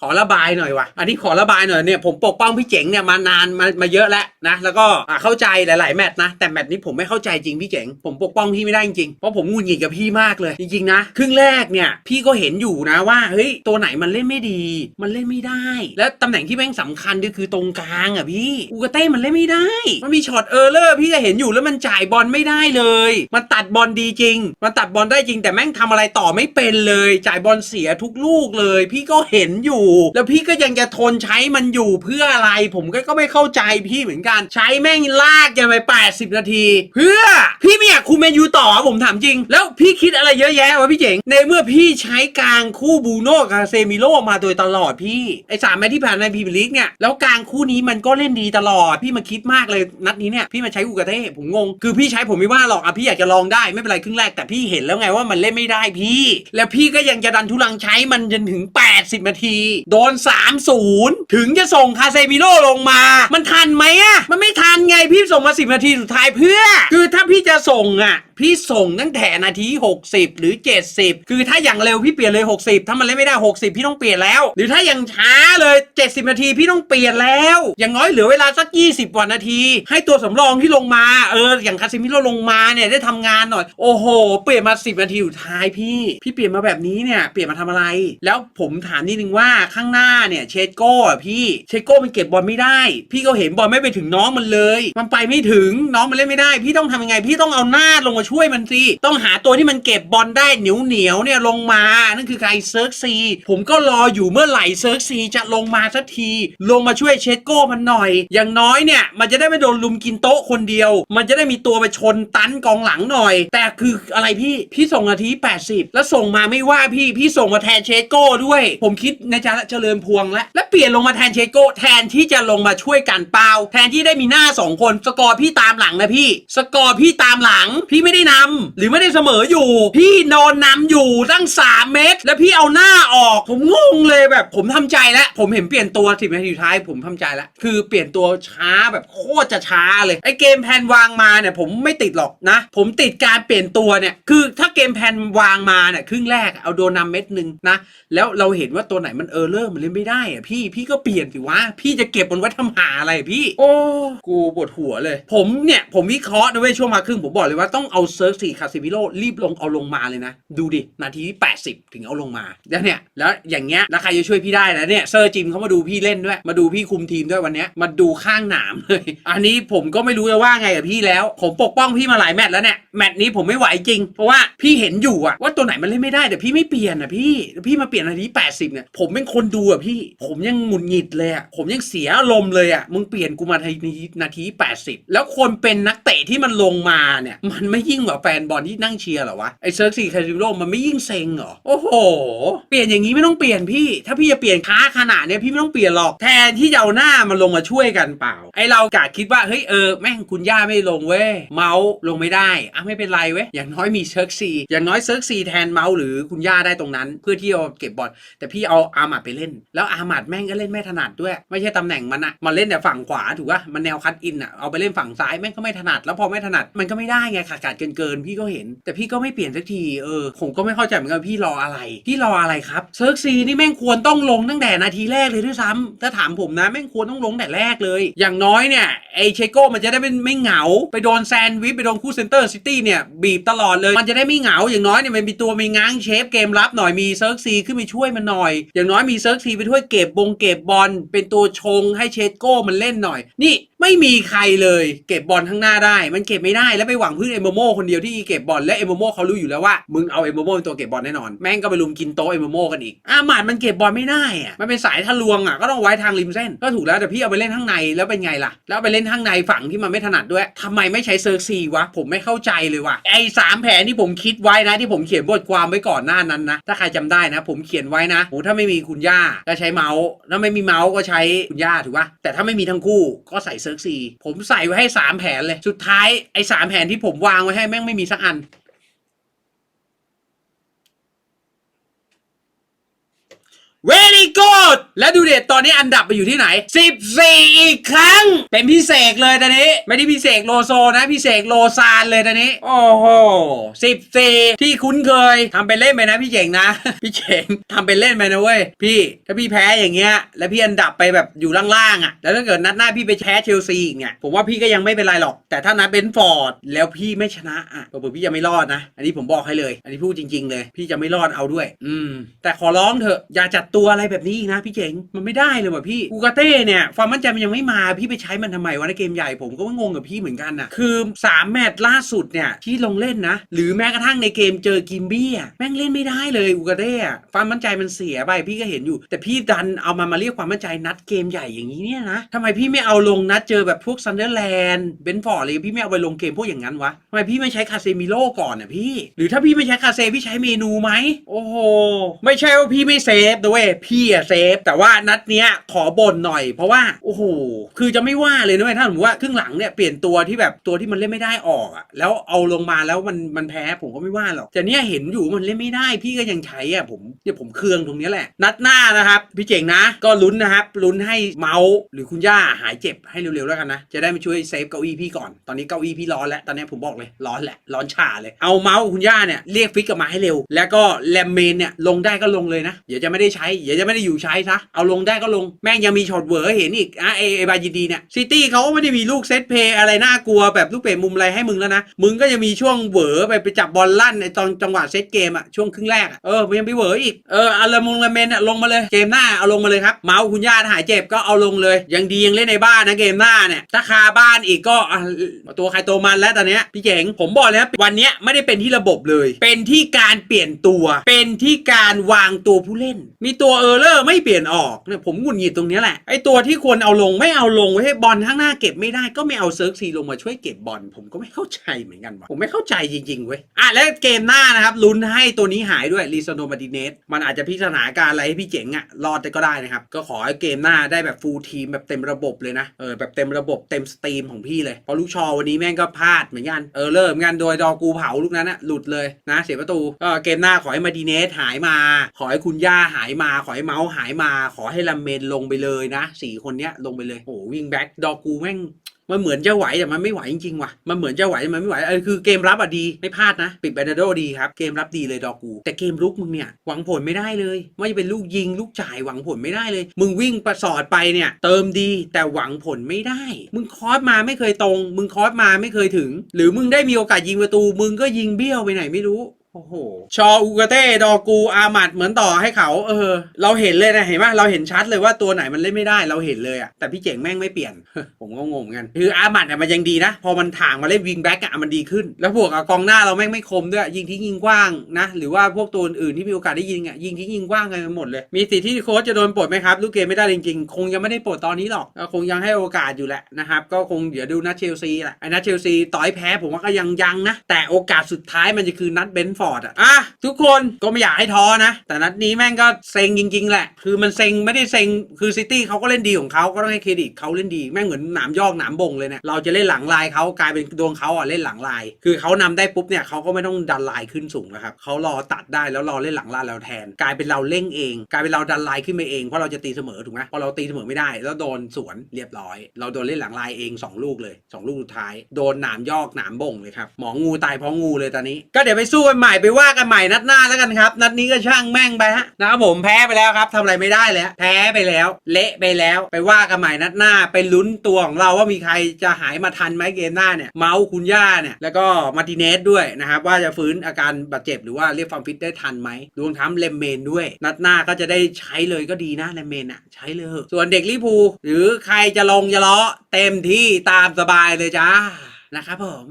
ขอระบายหน่อยว่ะ อันนี้ขอระบายหน่อยเนี่ยผมปกป้องพี่เจ๋งเนี่ยมานานมามาเยอะแล้วนะ แล้วก็เข้าใจหลาย ๆ แมตช์นะ แต่แมตช์นี้ผมไม่เข้าใจจริงพี่เจ๋ง ผมปกป้องพี่ไม่ได้จริง เพราะผมหงุดหงิดกับพี่มากเลย จริง ๆ นะ ครึ่งแรกเนี่ยพี่ก็เห็นอยู่นะว่าเฮ้ยตัวไหนมันเล่นไม่ดี มันเล่นไม่ได้ และตำแหน่งที่แม่งสำคัญก็คือตรงกลางอะพี่อูกาเต้มันเล่นไม่ได้ มันมีช็อตเออร์เลอร์พี่ก็เห็นอยู่แล้วมันจ่ายบอลไม่ได้เลย มันตัดบอลดีจริง มันตัดบอลได้จริง แต่แม่งทำอะไรต่อไม่เป็นเลย จ่ายบอลเสียทุกลูกเลย พี่ก็เห็นอยู่แล้วพี่ก็ยังจะทนใช้มันอยู่เพื่ออะไร ผมก็ก็ไม่เข้าใจพี่เหมือนกัน ใช้แม่งลากกันไป 80 นาที เพื่อพี่ไม่อยากคุมแมนยูต่อผมถามจริง แล้วพี่คิดอะไรเยอะแยะวะพี่เจ๋งในเมื่อพี่ใช้กลางคู่บูโน่กับเซมิโลมาโดยตลอดพี่ไอ้สามแมตช์ที่ผ่านในพรีเมียร์ลีกเนี่ยแล้วกลางคู่นี้มันก็เล่นดีตลอดพี่มาคิดมากเลยนัดนี้เนี่ยพี่มาใช้อูกาเต้ผมงงคือพี่ใช้ผมไม่ว่าหรอกอะพี่อยากจะลองได้ไม่เป็นไรครึ่งแรกแต่พี่เห็นแล้วไงว่ามันเล่นไม่ได้พี่ แล้วพี่ก็ยังจะดันทุลังใช้มันจนถึง 80 นาทีโดน 3-0 ถึงจะส่งคาเซมิโร่ลงมา มันทันไหมอะมันไม่ทันไงพี่ส่งมา 10 นาทีสุดท้ายเพื่อ คือถ้าพี่จะส่งอะ พี่ส่งตั้งแต่นาที 60 หรือ 70 คือถ้าอย่างเร็วพี่เปลี่ยนเลย 60 ถ้ามันเล่นไม่ได้ 60 พี่ต้องเปลี่ยนแล้ว หรือถ้าอย่างช้าเลย 70 นาทีพี่ต้องเปลี่ยนแล้ว อย่างน้อยเหลือเวลาสัก 20กว่านาที ให้ตัวสำรองที่ลงมาเอออย่างคาซิมิโรลงมาเนี่ยได้ทำงานหน่อย โอ้โห เปลี่ยนมา 10 นาทีสุดท้ายพี่ พี่เปลี่ยนมาแบบนี้เนี่ยเปลี่ยนมาทำอะไร แล้วผมถามนิดนึงว่าข้างหน้าเนี่ยเชโก้พี่เชโก้มันเก็บบอลไม่ได้ พี่ก็เห็นบอลไม่ไปถึงน้องมันเลย มันไปไม่ถึงน้องมันเล่นไม่ได้ พี่ต้องทำยังไง พี่ต้องเอาหน้าลงมาช่วยมันสิต้องหาตัวที่มันเก็บบอลได้เหนียวเหนียวเนี่ยลงมานั่นคือใครเซิร์กซีผมก็รออยู่เมื่อไหร่เซิร์กซีจะลงมาสักที ลงมาช่วยเชโก้มันหน่อย อย่างน้อยเนี่ยมันจะได้ไม่โดนลุมกินโต๊ะคนเดียว มันจะได้มีตัวไปชนตันกองหลังหน่อย แต่คืออะไรพี่พี่ส่งนาที 80 แล้วส่งมาไม่ว่าพี่พี่ส่งมาแทนเชโก้ด้วย ผมคิดในใจละเจริญพวงแล้วแล้วเปลี่ยนลงมาแทนเชโก้แทนที่จะลงมาช่วยกันเปล่าแทนที่ได้มีหน้าสองคน สกอร์พี่ตามหลังนะพี่ สกอร์พี่ตามหลังพี่ไม่ได้นำหรือไม่ได้เสมออยู่ พี่นอนนำอยู่ตั้ง 3 เมตรแล้วพี่เอาหน้าออก ผมงงเลยแบบผมทำใจแล้ว ผมเห็นเปลี่ยนตัวสิบนาทีสุดท้ายผมทำใจแล้วคือเปลี่ยนตัวช้าแบบโคตรจะช้าเลยไอเกมแพนวางมาเนี่ยผมไม่ติดหรอกนะ ผมติดการเปลี่ยนตัวเนี่ยคือถ้าเกมแพนวางมาเนี่ยครึ่งแรกเอาโดนนำเม็ดหนึ่งนะแล้วเราเห็นว่าตัวไหนมันเออร์เลอร์มันเล่นไม่ได้อะพี่พี่ก็เปลี่ยนสิวะพี่จะเก็บมันไว้ทำหาอะไรพี่ โอ้กูปวดหัวเลย ผมเนี่ยผมวิเคราะห์นะเว้ยช่วงมาครึ่งผมบอกเลยว่าต้องเอาเซิร์ฟสี่คาซิมิโลรีบลงเอาลงมาเลยนะ ดูดิ นาทีที่ 80 ถึงเอาลงมา แล้วเนี่ย แล้วอย่างเงี้ยแล้วใครจะช่วยพี่ได้แล้วเนี่ยเซอร์จิมเขามาดูพี่เล่นด้วย มาดูพี่คุมทีมด้วยวันเนี้ยมาดูข้างหนามเลย อันนี้ผมก็ไม่รู้จะว่าไงกับพี่แล้ว ผมปกป้องพี่มาหลายแมตช์แล้วเนี่ยแมตช์นี้ผมไม่ไหวจริง เพราะว่าพี่เห็นอยู่อะว่าตัวไหนมันเล่นไม่ได้แต่พี่ไม่เปลี่ยนอะพี่แล้วพี่มาเปลี่ยนนาที80เนี่ยผมเป็นคนดูอะพี่ ผมยังหงุดหงิดเลยอะผมยังเสียอารมณ์เลยอะมึงเปลี่ยนกูมานาทีนาที80 แล้วคนเป็นนักเตะที่มันลงมาเนี่ยมันไม่ยิ่งกว่าแฟนบอลที่นั่งเชียร์หรอวะไอเซิร์กซีคาซิโรมันไม่ยิ่งเซ็งเหรอโอ้โห เปลี่ยนอย่างนี้ไม่ต้องเปลี่ยนพี่ ถ้าพี่จะเปลี่ยนค้าขนาดเนี้ยพี่ไม่ต้องเปลี่ยนหรอกแทนที่จะเอาหน้ามันลงมาช่วยกันเปล่า ไอเรากะคิดว่าเฮ้ยเออแม่งคุณย่าไม่ลงเว้ยเมาส์ลงไม่ได้อะไม่เป็นไรเว้ยอย่างน้อยมีเซิร์กซีอย่างน้อยเซิร์กซีแทนเมาส์หรือคุณย่าได้ตรงนั้น เพื่อที่จะเก็บบอลแต่พี่เอาอาหมัดไปเล่น แล้วอาหมัดแม่งก็เล่นไม่ถนัดด้วย ไม่ใช่ตำแหน่งมันอะมาเล่นแต่ฝั่งขวาถูกป่ะมันแนวคัดอินอะเอาไปเล่นฝั่งซ้ายแม่งก็ไม่ถนัดแล้วพอไม่ถนัดมันก็ไม่ได้ไงขาดเกินเกินๆพี่ก็เห็น แต่พี่ก็ไม่เปลี่ยนสักทีเออผมก็ไม่เข้าใจเหมือนกันพี่รออะไรพี่รออะไรครับเซิร์กซีนี่แม่งควรต้องลงตั้งแต่นาทีแรกเลยด้วยซ้ำถ้าถามผมนะแม่งควรต้องลงแต่แรกเลย อย่างน้อยเนี่ยไอเชโก้มันจะได้ไม่ไม่เหงา ไปโดนแซนด์วิชไปโดนคู่เซนเตอร์ซิตี้เนี่ยบีบตลอดเลย มันจะได้ไม่เหงาอย่างน้อยเนี่ยมันมีตัวมีง้างเชฟเกมรับหน่อยมีเซิร์กซีขึ้นไปช่วยมันหน่อย อย่างน้อยมีเซิร์กซีไปช่วยเก็บบงเก็บบอลเป็นตัวชงให้เชโก้มันเล่นหน่อย นี่ ไม่มีใครเลยเก็บบอลข้างหน้าได้ มันเก็บไม่ได้แล้วไปหวังพึ่งเอมโมโมคนเดียวที่เก็บบอลและเอมโมโมเขารู้อยู่แล้วว่ามึงเอาเอมโมโมเป็นตัวเก็บบอลแน่นอนแม่งก็ไปลุมกินโต๊ะเอมโมโมกันอีกอาหมาดมันเก็บบอลไม่ได้อะมันเป็นสายทะลวงอะก็ต้องไว้ทางริมเส้นก็ถูกแล้วแต่พี่เอาไปเล่นข้างในแล้วเป็นไงล่ะ แล้วไปเล่นข้างในฝั่งที่มันไม่ถนัดด้วยทำไมไม่ใช้เซิร์ซีวะผมไม่เข้าใจเลยว่ะไอ้สามแผนที่ผมคิดไว้นะที่ผมเขียนบทความไว้ก่อนหน้านั้นนะถ้าใครจำได้นะ ผมเขียนไว้นะโหถ้าไม่มีคุณย่าก็ใช้เมาส์ถ้าไม่มีเมาส์ก็ใช้คุณย่าถูกปะแต่ถ้าไม่มีทั้งคู่ก็ใส่เซร์กซีผมใส่ไว้ให้สามแผนเลย สุดท้ายไอ้สามแผนที่ผมวางไว้ให้แม่งไม่มีสักอัน very good แล้วดูเด็ดตอนนี้อันดับไปอยู่ที่ไหน 14 อีกครั้ง เป็นพี่เสกเลยตอนนี้ ไม่ได้พี่เสกโลโซนะพี่เสกโลซานเลยตอนนี้ โอ้โห 14 ที่คุ้นเคยทำเป็นเล่นไปนะพี่เจ๋งนะ พี่เจ๋งทำเป็นเล่นไปนะเว้ย พี่ถ้าพี่แพ้อย่างเงี้ย แล้วพี่อันดับไปแบบอยู่ล่างๆอะ แล้วถ้าเกิดนัดหน้าพี่ไปแพ้เชลซีอีกเนี่ยผมว่าพี่ก็ยังไม่เป็นไรหรอก แต่ถ้านัดเบนฟอร์ดแล้วพี่ไม่ชนะอะผื่อๆพี่จะไม่รอดนะ อันนี้ผมบอกให้เลย อันนี้พูดจริง ๆ เลย พี่จะไม่รอดเอาด้วย อืม แต่ขอร้องเถอะอย่าจัดตัวอะไรแบบนี้อีกนะพี่เจ๋งมันไม่ได้เลยว่ะพี่อูกาเต้เนี่ยความมั่นใจมันยังไม่มาพี่ไปใช้มันทำไมวะในเกมใหญ่ผมก็งงกับพี่เหมือนกันน่ะคือสามแมตช์ล่าสุดเนี่ยที่ลงเล่นนะ หรือแม้กระทั่งในเกมเจอกิมบี้อะแม่งเล่นไม่ได้เลยอูกาเต้ความมั่นใจมันเสียไปพี่ก็เห็นอยู่ แต่พี่ดันเอามามาเรียกความมั่นใจนัดเกมใหญ่อย่างนี้เนี่ยนะทำไมพี่ไม่เอาลงนัดเจอแบบพวกซันเดอร์แลนด์เบนฟอร์ดอะไรพี่ไม่เอาไปลงเกมพวกอย่างนั้นวะทำไมพี่ไม่ใช้คาเซมิโลก่อนอะพี่ หรือถ้าพี่ไม่ใช้คาเซพี่ใช้เมนูไหมโอ้โหไม่ใช่ว่าพี่ไม่เซฟนะเว้ยพี่อะเซฟ แต่ว่านัดเนี้ยขอบ่นหน่อย เพราะว่าโอ้โหคือจะไม่ว่าเลยนะเว้ยถ้าสมมติว่าครึ่งหลังเนี่ยเปลี่ยนตัวที่แบบตัวที่มันเล่นไม่ได้ออกอะแล้วเอาลงมาแล้วมันมันแพ้ผมก็ไม่ว่าหรอกแต่เนี่ยเห็นอยู่มันเล่นไม่ได้ พี่ก็ยังใช้อะผมเนี่ยผมเคืองตรงเนี้ยแหละ นัดหน้านะครับพี่เจ๋งนะ ก็ลุ้นนะครับลุ้นให้เมาส์หรือคุณย่าหายเจ็บให้เร็วๆแล้วกันนะจะได้มาช่วยเซฟเก้าอี้พี่ก่อนตอนนี้เก้าอี้พี่ร้อนแล้วตอนนี้ผมบอกเลยร้อนแหละร้อนชาเลยเอาเมาส์คุณย่าเนี่ยเรียกฟิกกลับมาให้เร็ว แล้วก็แลมเมนเนี่ยลงได้ก็ลงเลยนะเดี๋ยวจะไม่ได้ใช้เดี๋ยวจะไม่ได้อยู่ใช้ซะเอาลงได้ก็ลงแม่งยังมีช็อตเวอร์เห็นอีกอะเอเอบายิดีเนี่ยซิตี้เขาไม่ได้มีลูกเซตเพย์อะไรน่ากลัวแบบลูกเป๋มุมอะไรให้มึงแล้วนะมึงก็ยังมีช่วงเวอร์ไปไปจับบอลลั่นในตอนจังหวะเซตเกมอะช่วงครึ่งแรกอะเออมันยังไปเวอร์อีกเอออาละมุงละเมนอะลงมาเลยเกมหน้าเอาลงมาเลยครับเมาส์คุณย่าถ้าหายเจ็บก็เอาลงเลย ยังดียังเล่นในบ้านนะเกมหน้าเนี่ยถ้าคาบ้านอีกก็ตัวใครตัวมันแล้วตอนเนี้ยพี่เจ๋งผมบอกเลยนะวันเนี้ยไม่ได้เป็นที่ระบบเลย เป็นที่การเปลี่ยนตัว เป็นที่การวางตัวผู้เล่น มีตัวเออร์เลอร์ไม่เปลี่ยนออกเนี่ยผมหงุดหงิดตรงนี้แหละไอตัวที่ควรเอาลงไม่เอาลงไว้ให้บอลข้างหน้าเก็บไม่ได้ก็ไม่เอาเซิร์ฟซีลงมาช่วยเก็บบอลผมก็ไม่เข้าใจเหมือนกันว่ะผมไม่เข้าใจจริงๆเว้ยอะแล้วเกมหน้านะครับลุ้นให้ตัวนี้หายด้วยลีซโนมาดิเนสมันอาจจะพิจารณาการอะไรให้พี่เจ๋งอะรอดได้ก็ได้นะครับ ก็ขอให้เกมหน้าได้แบบฟูลทีมแบบเต็มระบบเลยนะเออแบบเต็มระบบเต็มสตรีมของพี่เลยเพราะลูกชอวันนี้แม่งก็พลาดเหมือนกันเออเริ่มงานโดยดอกูเผาลูกนั้นอะหลุดเลยนะ เสียประตูก็เกมหน้าขอให้มาดิเนสหายมา ขอให้คุณย่าหายมาขอให้เมาส์หายมาขอให้ลัมเมนลงไปเลยนะสี่คนเนี้ยลงไปเลยโอ้วิ่งแบ็กดอกูแม่งมันเหมือนจะไหวแต่มันไม่ไหวจริงๆว่ะ มันเหมือนจะไหวแต่มันไม่ไหวเออคือเกมรับอะดีไม่พลาดนะ ปิดแบนโดดีครับ เกมรับดีเลยดอกู แต่เกมลุกมึงเนี่ย หวังผลไม่ได้เลย ไม่ว่าจะเป็นลูกยิงลูกจ่ายหวังผลไม่ได้เลย มึงวิ่งประสอดไปเนี่ย เติมดีแต่หวังผลไม่ได้ มึงคอสมาไม่เคยตรง มึงคอสมาไม่เคยถึง หรือมึงได้มีโอกาสยิงประตู มึงก็ยิงเบี้ยวไปไหนไม่รู้ โอ้โห ชออูกาเต้ดอกูอามัดเหมือนต่อให้เขา เออ เราเห็นเลยนะเห็นไหมเราเห็นชัดเลยว่าตัวไหนมันเล่นไม่ได้เราเห็นเลยอะแต่พี่เจ๋งแม่งไม่เปลี่ยน ผมก็งงเหมือนกัน คืออามัดอะมันยังดีนะ พอมันถ่างมาเล่นวิงแบ็กอะมันดีขึ้น แล้วบวกกับกองหน้าเราแม่งไม่คมด้วย ยิงทิ้งยิงกว้างนะ หรือว่าพวกตัวอื่นที่มีโอกาสได้ยิงอะยิงทิ้งยิงกว้างกันหมดเลย มีสิทธิ์ที่โค้ชจะโดนปลดไหมครับลูกเกมไม่ได้จริงๆ คงยังไม่ได้ปลดตอนนี้หรอกก็คงยังให้โอกาสอยู่แหละนะครับก็คงเดี๋ยวดูนัดเชลซีแหละไอ้นัดเชลซีต่อยแพ้ผมว่าก็ยังยังนะแต่โอกาสสุดท้ายมันจะคือนัดเบนฟอร์ดอะอะทุกคนก็ไม่อยากให้ท้อนะ แต่นัดนี้แม่งก็เซ็งจริง ๆ แหละ คือมันเซ็งไม่ได้เซ็งคือซิตี้เขาก็เล่นดีของเขาก็ต้องให้เครดิตเขาเล่นดีแม่งเหมือนหนามยอกหนามบงเลยเนี่ยเราจะเล่นหลังลายเขากลายเป็นดวงเขาอะเล่นหลังลาย คือเขานำได้ปุ๊บเนี่ยเขาก็ไม่ต้องดันลายขึ้นสูงนะครับเขารอตัดได้แล้วรอเล่นหลังลายเราแทน กลายเป็นเราเล่งเอง กลายเป็นเราดันลายขึ้นไปเองเพราะเราจะตีเสมอถูกไหมพอเราตีเสมอไม่ได้ แล้วโดนสวนเรียบร้อย เราโดนเล่นหลังลายเองสองลูกเลยสองลูกสุดท้าย โดนหนามยอกหนามบงเลยครับหมองูตายเพราะงูเลยตอนนี้ ก็เดี๋ยวไปสู้กันใหม่ไปว่ากันใหม่นัดหน้าแล้วกันครับ นัดนี้ก็ช่างแม่งไปฮะนะครับผมแพ้ไปแล้วครับทำอะไรไม่ได้เลยฮะแพ้ไปแล้ว เละไปแล้ว ไปว่ากันใหม่นัดหน้าไปลุ้นตัวของเราว่ามีใครจะหายมาทันไหมเกมหน้าเนี่ยเมาส์คุณย่าเนี่ยแล้วก็มาติเนสด้วยนะครับว่าจะฟื้นอาการบาดเจ็บหรือว่าเรียกความฟิตได้ทันไหมรวมทั้งเลมเมนด้วย นัดหน้าก็จะได้ใช้เลยก็ดีนะเลมเมนอะใช้เลยส่วนเด็กลิพูหรือใครจะลงจะเล้อเต็มที่ตามสบายเลยจ้านะครับผม